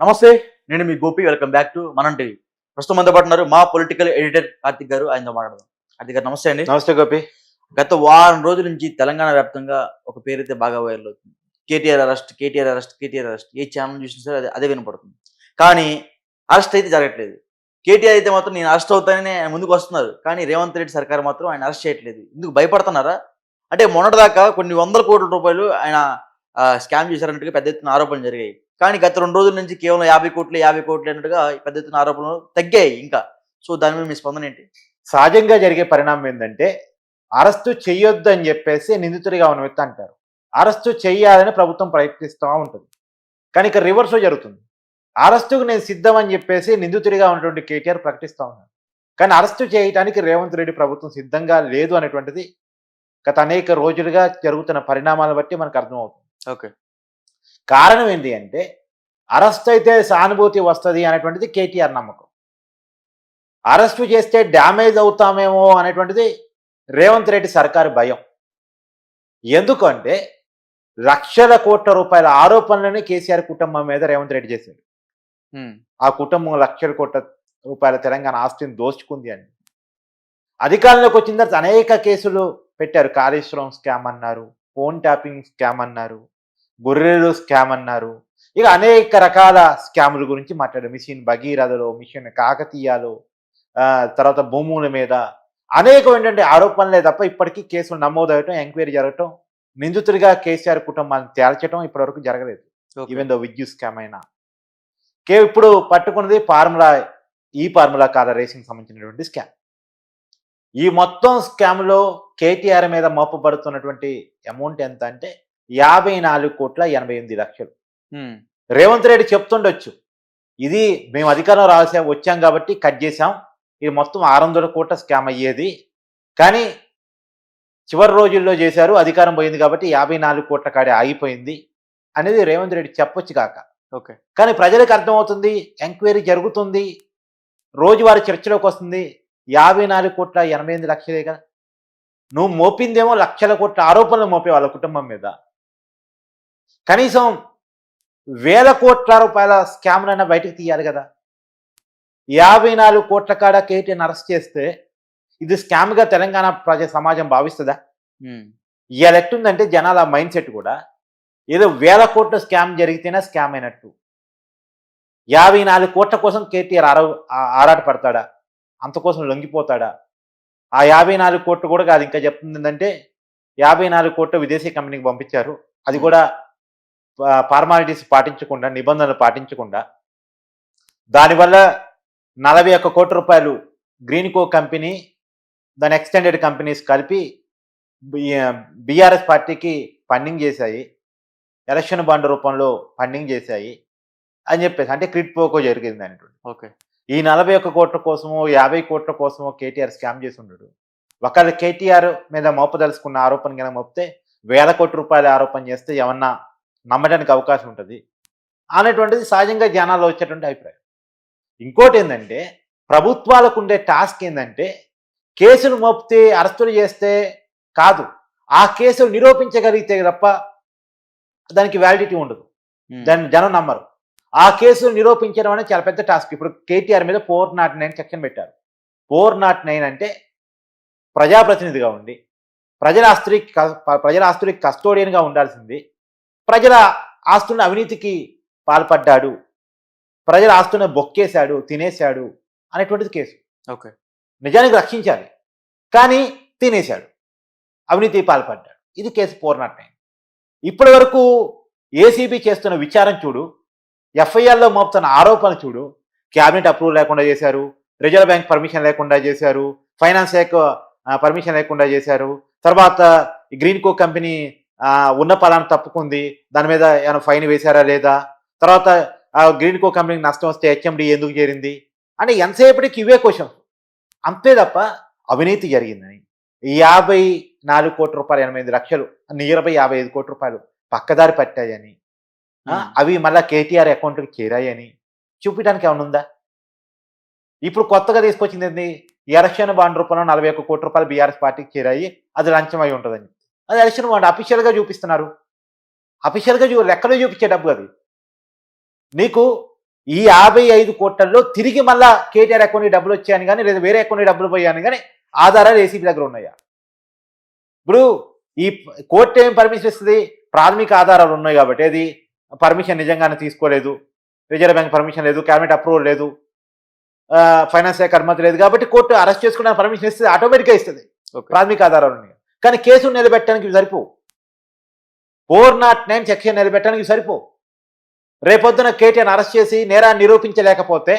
నమస్తే నేను మీ Gopi welcome back to Manam TV. ప్రస్తుతం మనతో పాటు ఉన్నారు మా పొలిటికల్ ఎడిటర్ కార్తిక్ గారు ఆయనతో మాట్లాడదాం. కార్తిక్ గారు నమస్తే అండి. నమస్తే గోపి. గత వారం రోజుల నుంచి తెలంగాణ వ్యాప్తంగా ఒక పేరైతే బాగా వైరల్ అవుతుంది. KTR arrest KTR arrest KTR arrest ఏ ఛానల్ చూసినా సరే అదే అదే వినపడుతుంది. కానీ అరెస్ట్ అయితే జరగట్లేదు. కేటీఆర్ అయితే మాత్రం నేను అరెస్ట్ అవుతానని ఆయన ముందుకు వస్తున్నారు. కానీ రేవంత్ రెడ్డి సర్కార్ మాత్రం ఆయన అరెస్ట్ చేయట్లేదు. ఎందుకు భయపడుతున్నారా? అంటే మొన్నటిదాకా కొన్ని వందల కోట్ల రూపాయలు ఆయన స్కామ్ చేశారన్నట్టుగా పెద్ద ఎత్తున ఆరోపణలు జరిగాయి. కానీ గత రెండు రోజుల నుంచి కేవలం యాభై కోట్లు యాభై కోట్లు అన్నట్టుగా పెద్ద ఎత్తున ఆరోపణలు తగ్గాయి ఇంకా. సో దాని మీద మీ స్పందన ఏంటి? సహజంగా జరిగే పరిణామం ఏంటంటే అరెస్టు చెయ్యొద్దు అని చెప్పేసి నిందితుడిగా ఉన్న వ్యక్తి అంటారు. అరెస్టు చెయ్యాలని ప్రభుత్వం ప్రయత్నిస్తూ ఉంటుంది. కానీ ఇక్కడ రివర్స్ జరుగుతుంది. అరెస్టుకు నేను సిద్ధం అని చెప్పేసి నిందితుడిగా ఉన్నటువంటి కేటీఆర్ ప్రకటిస్తూ ఉన్నాడు కానీ అరెస్టు చేయడానికి రేవంత్ రెడ్డి ప్రభుత్వం సిద్ధంగా లేదు అనేటువంటిది గత అనేక రోజులుగా జరుగుతున్న పరిణామాలను బట్టి మనకు అర్థమవుతుంది. ఓకే. కారణం ఏంటి అంటే అరెస్ట్ అయితే సానుభూతి వస్తుంది అనేటువంటిది కేటీఆర్ నమ్మకం. అరెస్టు చేస్తే డ్యామేజ్ అవుతామేమో అనేటువంటిది రేవంత్ రెడ్డి సర్కారు భయం. ఎందుకంటే లక్షల కోట్ల రూపాయల ఆరోపణలని కేసీఆర్ కుటుంబం మీద రేవంత్ రెడ్డి చేశాడు ఆ కుటుంబం లక్షల కోట్ల రూపాయల తెలంగాణ ఆస్తిని దోచుకుంది అని. అధికారంలోకి వచ్చిన తర్వాత అనేక కేసులు పెట్టారు. కాళేశ్వరం స్కామ్ అన్నారు ఫోన్ ట్యాపింగ్ స్కామ్ అన్నారు గొర్రెలు స్కామ్ అన్నారు. ఇక అనేక రకాల స్కాముల గురించి మాట్లాడారు. మిషన్ భగీరథలో మిషన్ కాకతీయాలో తర్వాత భూముల మీద. అనేకమైనటువంటి ఆరోపణలే తప్ప ఇప్పటికీ కేసులు నమోదవటం ఎంక్వైరీ జరగటం నిందితుడిగా కేసీఆర్ కుటుంబాన్ని తేల్చడం ఇప్పటివరకు జరగలేదు. ఈవెన్ దో విద్యుత్ స్కామ్ అయినా. కే ఇప్పుడు పట్టుకున్నది ఫార్ములా ఈ ఫార్ములా కార్ రేసింగ్ సంబంధించినటువంటి స్కామ్. ఈ మొత్తం స్కామ్లో కేటీఆర్ మీద మోపబడుతున్నటువంటి అమౌంట్ ఎంత అంటే యాభై నాలుగు కోట్ల ఎనభై ఎనిమిది లక్షలు. రేవంత్ రెడ్డి చెప్తుండొచ్చు. ఇది మేము అధికారం రాసే వచ్చాం కాబట్టి కట్ చేసాం ఇది మొత్తం ఆరు వందల కోట్ల స్కామ్ అయ్యేది. కానీ చివరి రోజుల్లో చేశారు అధికారం పోయింది కాబట్టి యాభై నాలుగు కోట్ల కాడే ఆగిపోయింది అనేది రేవంత్ రెడ్డి చెప్పొచ్చు కాక. ఓకే. కానీ ప్రజలకు అర్థమవుతుంది ఎంక్వైరీ జరుగుతుంది రోజువారీ చర్చలోకి వస్తుంది. యాభై నాలుగు కోట్ల ఎనభై ఎనిమిది లక్షలే కదా. నువ్వు మోపిందేమో లక్షల కోట్ల ఆరోపణలు మోపే వాళ్ళ కుటుంబం మీద. కనీసం వేల కోట్ల రూపాయల స్కామ్లైనా బయటకు తీయాలి కదా. యాభై నాలుగు కోట్ల కాడ కేటీని అరెస్ట్ చేస్తే ఇది స్కామ్గా తెలంగాణ ప్రజా సమాజం భావిస్తుందా? ఇవాళ ఎట్టుందంటే జనాల మైండ్ సెట్ కూడా ఏదో వేల కోట్ల స్కామ్ జరిగితేనే స్కామ్ అయినట్టు. యాభై నాలుగు కోట్ల కోసం కేటీఆర్ ఆరా ఆరాట పడతాడా అంతకోసం లొంగిపోతాడా? ఆ యాభై నాలుగు కోట్లు కూడా కాదు ఇంకా చెప్తుంది ఏంటంటే యాభై నాలుగు కోట్లు విదేశీ కంపెనీకి పంపించారు. అది కూడా ఫార్మాలిటీస్ పాటించకుండా నిబంధనలు పాటించకుండా దానివల్ల నలభై ఒక్క కోట్ల రూపాయలు గ్రీన్ కో కంపెనీ దాని ఎక్స్టెండెడ్ కంపెనీస్ కలిపి బీఆర్ఎస్ పార్టీకి ఫండింగ్ చేశాయి. ఎలక్షన్ బాండ్ రూపంలో ఫండింగ్ చేశాయి. అని చెప్పేసి అంటే క్రిట్ పోకో జరిగింది అనేటువంటి ఓకే. ఈ నలభై ఒక్క కోట్ల కోసమో యాభై కోట్ల కోసమో కేటీఆర్ స్కామ్ చేసి ఉండడు ఒకవేళ కేటీఆర్ మీద మోపదలుచుకున్న ఆరోపణ కనుక మోపితే వేల కోట్ల రూపాయల ఆరోపణ చేస్తే ఏమన్నా నమ్మడానికి అవకాశం ఉంటుంది అనేటువంటిది సహజంగా జనాల్లో వచ్చేటువంటి అభిప్రాయం. ఇంకోటి ఏంటంటే ప్రభుత్వాలకు ఉండే టాస్క్ ఏంటంటే కేసులు మోపితే అరెస్టులు చేస్తే కాదు. ఆ కేసులు నిరూపించగలిగితే తప్ప దానికి వ్యాలిడిటీ ఉండదు. దాన్ని జనం నమ్మరు. ఆ కేసులు నిరూపించడం అనేది చాలా పెద్ద టాస్క్. ఇప్పుడు కేటీఆర్ మీద ఫోర్ నాట్ నైన్ సెక్షన్ పెట్టారు. ఫోర్ నాట్ నైన్ అంటే ప్రజాప్రతినిధిగా ఉండి ప్రజల ఆస్తులకి ప్రజల ఆస్తులకి కస్టోడియన్గా ఉండాల్సింది ప్రజల ఆస్తులను అవినీతికి పాల్పడ్డాడు. ప్రజల ఆస్తులను బొక్కేశాడు తినేశాడు అనేటువంటిది కేసు. ఓకే. నిజానికి రక్షించాలి. కానీ తినేశాడు. అవినీతి పాల్పడ్డాడు. ఇది కేసు నైన్ ఇప్పటి వరకు ఏసీబీ చేస్తున్న విచారం చూడు ఎఫ్ఐఆర్లో మోపుతున్న ఆరోపణ చూడు క్యాబినెట్ అప్రూవల్ లేకుండా చేశారు రిజర్వ్ బ్యాంక్ పర్మిషన్ లేకుండా చేశారు ఫైనాన్స్ శాఖ పర్మిషన్ లేకుండా చేశారు తర్వాత గ్రీన్ కో కంపెనీ ఉన్న పలాన్ని తప్పుకుంది దాని మీద ఏమైనా ఫైన్ వేశారా లేదా? తర్వాత ఆ గ్రీన్ కో కంపెనీకి నష్టం వస్తే హెచ్ఎండి ఎందుకు చేరింది? అంటే ఎంతసేపటికి ఇవే క్వశ్చన్. అంతే తప్ప అవినీతి జరిగిందని. యాభై నాలుగు కోట్ల రూపాయలు ఎనభై ఎనిమిది లక్షలు నియర్బై యాభై ఐదు కోట్ల రూపాయలు పక్కదారి పట్టాయని. అవి మళ్ళా కేటీఆర్ అకౌంట్కి చేరాయని. చూపించడానికి ఏమైనా ఉందా? ఇప్పుడు కొత్తగా తీసుకొచ్చింది ఏంది? ఎలక్షన్ బాండ్ రూపంలో నలభై ఒక్క కోట్ల రూపాయలు బీఆర్ఎస్ పార్టీకి చేరాయి అది లంచం అయి ఉంటుందని. అది ఎలక్షన్ బాండ్ అఫీషియల్గా చూపిస్తున్నారు. అఫీషియల్గా చూ లెక్కలో చూపించే డబ్బు అది. నీకు ఈ యాభై ఐదు కోట్లలో తిరిగి మళ్ళా కేటీఆర్ అకౌంట్ డబ్బులు వచ్చాయని కానీ లేదా వేరే అకౌంట్ డబ్బులు పోయాయని కానీ ఆధారాలు ఏసీబీ దగ్గర ఉన్నాయా? ఇప్పుడు ఈ కోర్టు ఏం పర్మిషన్ ఇస్తుంది? ప్రాథమిక ఆధారాలు ఉన్నాయి కాబట్టి అది పర్మిషన్ నిజంగానే తీసుకోలేదు. రిజర్వ్ బ్యాంక్ పర్మిషన్ లేదు. క్యాబినెట్ అప్రూవల్ లేదు. ఫైనాన్స్ శాఖ అనుమతి లేదు కాబట్టి కోర్టు అరెస్ట్ చేసుకున్న పర్మిషన్ ఇస్తుంది. ఆటోమేటిక్గా ఇస్తుంది. ప్రాథమిక ఆధారాలు ఉన్నాయి. కానీ కేసు నిలబెట్టడానికి ఇవి సరిపో ఫోర్ నాట్ నైన్ సెక్షన్ నిలబెట్టడానికి ఇవి సరిపో రేపొద్దున కేటీఆర్ అరెస్ట్ చేసి నేరాన్ని నిరూపించలేకపోతే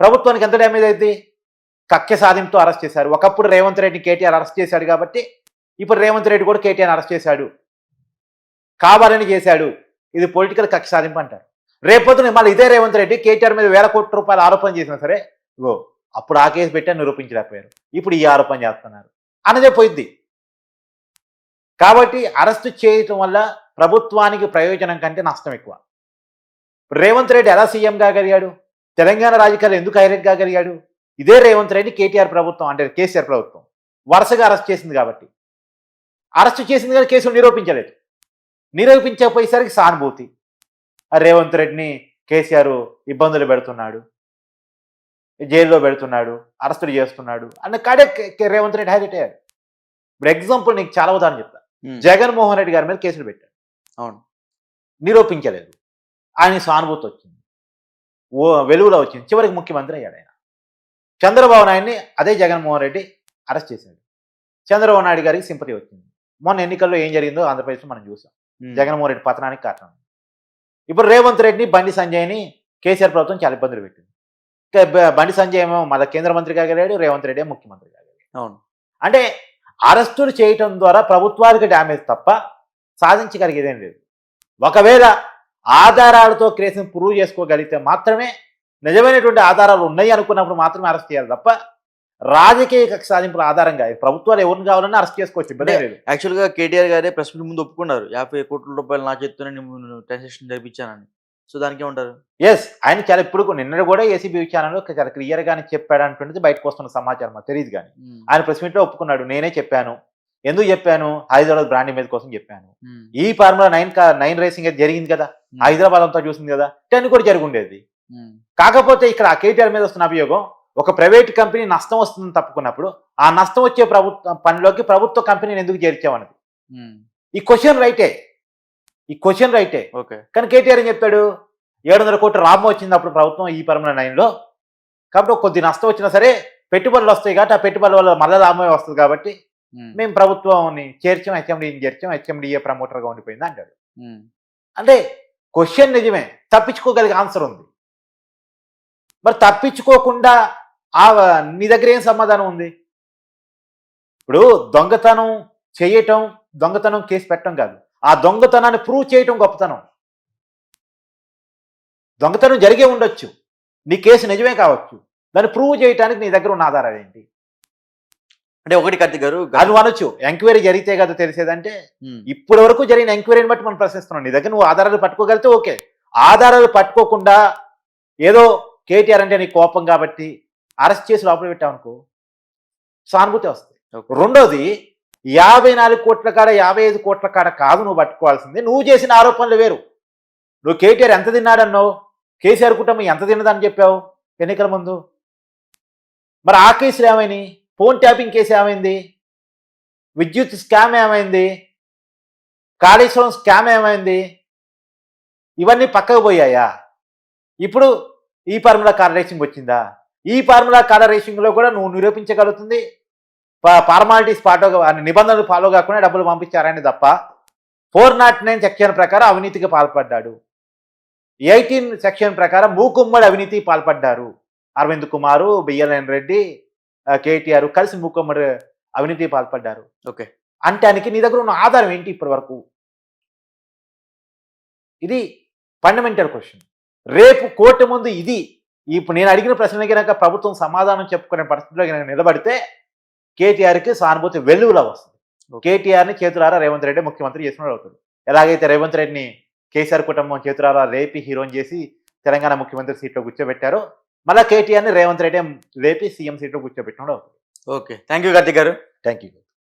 ప్రభుత్వానికి ఎంత డ్యామేజ్ అయింది కక్కె సాధింపుతో అరెస్ట్ చేశారు. ఒకప్పుడు రేవంత్ రెడ్డిని కేటీఆర్ అరెస్ట్ చేశాడు కాబట్టి ఇప్పుడు రేవంత్ రెడ్డి కూడా కేటీఆర్ అరెస్ట్ చేశాడు. కావాలని చేశాడు. ఇది పొలిటికల్ కక్ష సాధింపు అంటారు. రేపొద్దున మళ్ళీ ఇదే రేవంత్ రెడ్డి కేటీఆర్ మీద వేల కోట్ల రూపాయలు ఆరోపణ చేసినా సరే ఇగో అప్పుడు ఆ కేసు పెట్టి నిరూపించలేకపోయారు. ఇప్పుడు ఈ ఆరోపణ చేస్తున్నారు. అన్నదే పోయిద్ది కాబట్టి అరెస్టు చేయటం వల్ల ప్రభుత్వానికి ప్రయోజనం కంటే నష్టం ఎక్కువ. రేవంత్ రెడ్డి ఎలా సీఎం కాగలిగాడు? తెలంగాణ రాజకీయాలు ఎందుకు హైలైట్ కాగలిగాడు? ఇదే రేవంత్ రెడ్డి కేటీఆర్ ప్రభుత్వం అంటే కేసీఆర్ ప్రభుత్వం. వరుసగా అరెస్ట్ చేసింది కాబట్టి. అరెస్ట్ చేసింది కానీ కేసులు నిరూపించలేదు. నిరూపించకపోయేసరికి సానుభూతి. ఆ రేవంత్ రెడ్డిని కేసీఆర్ ఇబ్బందులు పెడుతున్నాడు. జైల్లో పెడుతున్నాడు. అరెస్టులు చేస్తున్నాడు. అన్న కాడే రేవంత్ రెడ్డి హైలైట్ అయ్యాడు. ఇప్పుడు ఎగ్జాంపుల్ నీకు చాలా ఉదాహరణ చెప్తా. జగన్మోహన్ రెడ్డి గారి మీద కేసులు పెట్టాడు. అవును. నిరూపించలేదు. ఆయన సానుభూతి వచ్చింది. ఓ వెలుగులో వచ్చింది. చివరికి ముఖ్యమంత్రి అయ్యాడు ఆయన. చంద్రబాబు నాయుడిని అదే జగన్మోహన్ రెడ్డి అరెస్ట్ చేశాడు. చంద్రబాబు నాయుడు గారికి సింపతి వచ్చింది. మొన్న ఎన్నికల్లో ఏం జరిగిందో ఆంధ్రప్రదేశ్లో మనం చూసాం. జగన్మోహన్ రెడ్డి పతనానికి కారణం. ఇప్పుడు రేవంత్ రెడ్డిని బండి సంజయ్ని కేసీఆర్ ప్రభుత్వం చాలా ఇబ్బందులు పెట్టింది. బండి సంజయ్ ఏమో మళ్ళీ కేంద్ర మంత్రి కాగలిగాడు రేవంత్ రెడ్డి ముఖ్యమంత్రి కాగలిగాడు అవును. అంటే అరెస్టులు చేయటం ద్వారా ప్రభుత్వానికి డ్యామేజ్ తప్ప సాధించగలిగేదేం లేదు. ఒకవేళ ఆధారాలతో కేసును ప్రూవ్ చేసుకోగలిగితే మాత్రమే నిజమైనటువంటి ఆధారాలు ఉన్నాయి అనుకున్నప్పుడు మాత్రమే అరెస్ట్ చేయాలి తప్ప రాజకీయ కక్ష సాధింపుల ఆధారంగా ప్రభుత్వాలు ఎవరిని కావాలన్నా అరెస్ట్ చేసుకోవచ్చు ఇబ్బంది లేదు. యాక్చువల్ కేటీఆర్ గారే ప్రెస్ ముందు ఒప్పుకున్నారు. యాభై కోట్ల రూపాయలు నా చేత్తోనే ట్రాన్సాక్షన్ జరిపించానని. సో దానికి ఏమంటారు ఎస్ ఆయన చాలా ఇప్పుడు నిన్న కూడా ఏసీబీ విచారణలో చాలా క్లియర్ గానే చెప్పాడు అంటున్నది బయటకు వస్తున్న సమాచారం తెలియదు కానీ. ఆయన ప్రెస్ మీట్లో ఒప్పుకున్నాడు నేనే చెప్పాను ఎందుకు చెప్పాను హైదరాబాద్ బ్రాండ్ ఇమేజ్ కోసం చెప్పాను. ఈ ఫార్ములా నైన్ నైన్ రేసింగ్ అయితే జరిగింది కదా. హైదరాబాద్ అంతా చూసింది కదా టెన్ కూడా జరిగి ఉండేది ఉమ్. కాకపోతే ఇక్కడ ఆ కేటీఆర్ మీద వస్తున్న అభియోగం ఒక ప్రైవేట్ కంపెనీ నష్టం వస్తుందని తప్పుకున్నప్పుడు ఆ నష్టం వచ్చే ప్రభుత్వ పనిలోకి ప్రభుత్వ కంపెనీని ఎందుకు చేర్చామన్నది. ఈ క్వశ్చన్ రైటే ఈ క్వశ్చన్ రైటే. ఓకే. కానీ కేటీఆర్ ఏం చెప్పాడు ఏడు వందల కోట్ల లాభం వచ్చింది అప్పుడు ప్రభుత్వం ఈ పరమైన నైన్లో. కాబట్టి కొద్ది నష్టం వచ్చినా సరే పెట్టుబడులు వస్తాయి కాబట్టి ఆ పెట్టుబడుల వల్ల మళ్ళీ లాభమే వస్తుంది కాబట్టి. మేము. ప్రభుత్వాన్ని చేర్చాం హెచ్ఎండిని చేర్చాం హెచ్ఎండిఏ ప్రమోటర్గా ఉండిపోయింది అంటాడు. అంటే క్వశ్చన్ నిజమే తప్పించుకోగలిగే ఆన్సర్ ఉంది. మరి తప్పించుకోకుండా ఆ నీ దగ్గర ఏం సమాధానం ఉంది? ఇప్పుడు దొంగతనం చేయటం దొంగతనం కేసు పెట్టడం కాదు. ఆ దొంగతనాన్ని ప్రూవ్ చేయటం గొప్పతనం. దొంగతనం జరిగే ఉండొచ్చు. నీ కేసు నిజమే కావచ్చు. దాన్ని ప్రూవ్ చేయడానికి నీ దగ్గర ఉన్న ఆధారాలు ఏంటి? అంటే ఒకటి కార్తిక్ గారు అది నువ్వు అనొచ్చు. ఎంక్వైరీ జరిగితే కదా తెలిసేదంటే. ఇప్పటి వరకు జరిగిన ఎంక్వైరీని బట్టి మనం ప్రశ్నిస్తున్నాం. నీ దగ్గర నువ్వు ఆధారాలు పట్టుకోగలిగితే ఓకే. ఆధారాలు పట్టుకోకుండా ఏదో కేటీఆర్ అంటే నీ కోపం కాబట్టి అరెస్ట్ చేసి లోపల పెట్టావనుకో సానుభూతి వస్తుంది. రెండోది యాభై నాలుగు కోట్ల కాడ యాభై ఐదు కోట్ల కాడ కాదు నువ్వు పట్టుకోవాల్సింది. నువ్వు చేసిన ఆరోపణలు వేరు. నువ్వు కేటీఆర్ ఎంత తిన్నాడన్నావు? కేసీఆర్ కుటుంబం ఎంత తిన్నదని చెప్పావు ఎన్నికల ముందు? మరి ఆ కేసులు ఏమైనాయి ఫోన్ ట్యాపింగ్ కేసు ఏమైంది? విద్యుత్ స్కామ్ ఏమైంది? కాళేశ్వరం స్కామ్ ఏమైంది? ఇవన్నీ పక్కకు పోయాయా? ఇప్పుడు ఈ ఫార్ములా కార్ రేసింగ్ వచ్చిందా? ఈ ఫార్ములా కార్ రేసింగ్లో కూడా నువ్వు నిరూపించగలుగుతుంది. ఫార్మాలిటీస్ ఫాలో నిబంధనలు ఫాలో కాకుండా డబ్బులు పంపించారని తప్ప ఫోర్ నాట్ నైన్ సెక్షన్ ప్రకారం అవినీతికి పాల్పడ్డాడు. ఎయిటీన్ సెక్షన్ ప్రకారం మూకుమ్మడి అవినీతి పాల్పడ్డారు. అరవింద్ కుమారు బిఎల్ఎన్ రెడ్డి కేటీఆర్ కలిసి మూకుమ్మడి అవినీతి పాల్పడ్డారు. ఓకే. అంటానికి నీ దగ్గర ఉన్న ఆధారం ఏంటి ఇప్పటి వరకు ఇది ఫండమెంటల్ క్వశ్చన్ రేపు కోర్టు ముందు ఇది. ఇప్పుడు నేను అడిగిన ప్రశ్నలకి కనుక ప్రభుత్వం సమాధానం చెప్పుకునే పరిస్థితిలో కనుక నిలబడితే కేటీఆర్కి సానుభూతి వెల్లువలా వస్తుంది. కేటీఆర్ని చేతులారా రేవంత్ రెడ్డి ముఖ్యమంత్రి చేసినోడు అవుతాడు. ఎలాగైతే రేవంత్ రెడ్డిని కేసీఆర్ కుటుంబం చేతులారా రేపి హీరోని చేసి తెలంగాణ ముఖ్యమంత్రి సీట్లో కూర్చోబెట్టారో మళ్ళీ కేటీఆర్ని రేవంత్ రెడ్డి రేపి సీఎం సీట్లో కూర్చోబెట్టినోడు okay. Thank you Karthik garu. Thank you